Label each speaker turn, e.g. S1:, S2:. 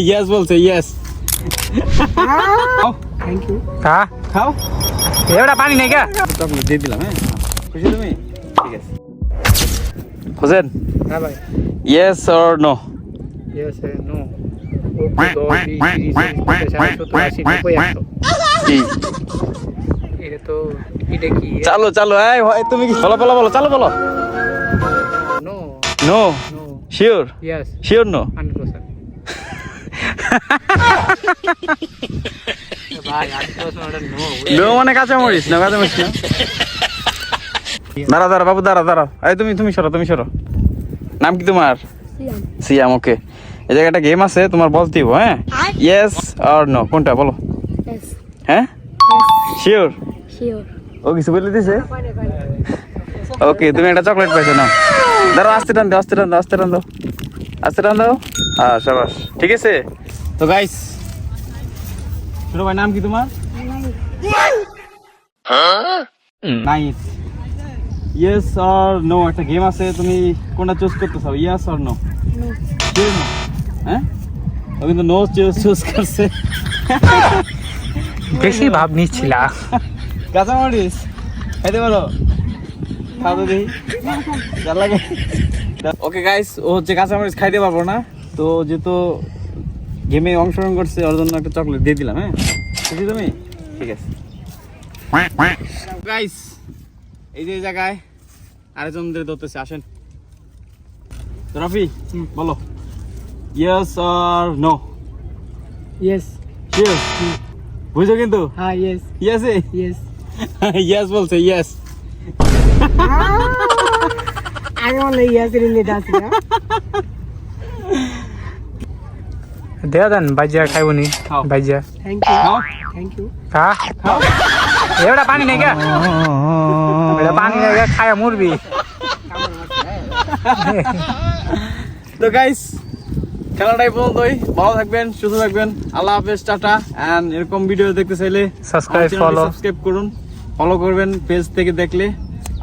S1: Yes বলছে yes
S2: thank you
S3: হ্যাঁ
S1: খাও।
S3: এবারে পানি নেই কা?
S1: চকলেট দিয়ে দিলাম হ্যাঁ। খুশি তুমি? ঠিক আছে। হোসেন?
S2: হ্যাঁ ভাই।
S1: Yes or no
S2: yes no
S1: চালো চালো এই তুমি কি বলো বলো বলো চালো বলো।
S2: No
S1: no sure sure no
S2: no
S1: মানে কাঁচা মরিস না কাঁচা মরিস না? দাঁড়া দাঁড়া বাবু দাঁড়া দাঁড়া এই তুমি তুমি সরো তুমি সরো। নাম কি তোমার? সিয়াম ওকে। এই জায়গায় একটা গেম আছে তোমার বলতে হইব, হ্যাঁ? ইয়েস আর নো কোনটা বলো. হ্যাঁ? শিওর ও কিছু বলে দিছে? ওকে তুমি একটা চকলেট পাইছো না দাঁড়াও আস্তে টান দাও আস্তে টান দাও আস্তে টান দাও। আস্তে টান দাও হ্যাঁ সাবাস। ঠিক আছে? তো গাইস ছোট ভাই নাম কি তোমার? নাইস ইয়েস অর নো একটা গেম আছে তুমি কোনটা চুজ করতে চাও ইয়েস অর নো হ্যাঁ? ও কিন্তু নো চুজ চুজ করছে।
S3: বেশি ভাব নিচ্ছিলা।
S1: কাঁচামরিচ। খাইতে পারো? খাও দেখি লাগে। ওকে গাইস ও হচ্ছে কাঁচামরিচ খাইতে পারব না। তো যেহেতু গেমে অংশগ্রহণ করছে ওর জন্য একটা চকলেট দিয়ে দিলাম হ্যাঁ? তুমি? ঠিক আছে। গাইস এই যে জায়গায় আরেকজনদের ধরতেছে আসেন। রফি বলো। ইয়েস আর নো
S2: ইয়েস
S1: শিওর বুঝছ কিন্তু?
S2: হ্যাঁ ইয়েস
S1: ইয়েসে
S2: ইয়েস
S1: ইয়েস বলছে ইয়েস
S2: আগে মনে ইয়েস রিলেট আছে
S3: দেয়া দেন বাজিয়া খাইব নি
S1: খাও।
S3: বাজিয়া
S2: থ্যাংক ইউ থ্যাংক ইউ
S3: হ্যাঁ এবারে পানি নেই কা এবারে পানি নেই কা খায়া মুরবি
S1: তো গাইস খেলাটাই ভালো থাকবেন সুস্থ থাকবেন। আল্লাহ হাফেজ টাটা। এন্ড এরকম ভিডিও দেখতে চাইলে
S3: Subscribe, follow.
S1: সাবস্ক্রাইব করুন। ফলো করবেন পেজ থেকে দেখলে।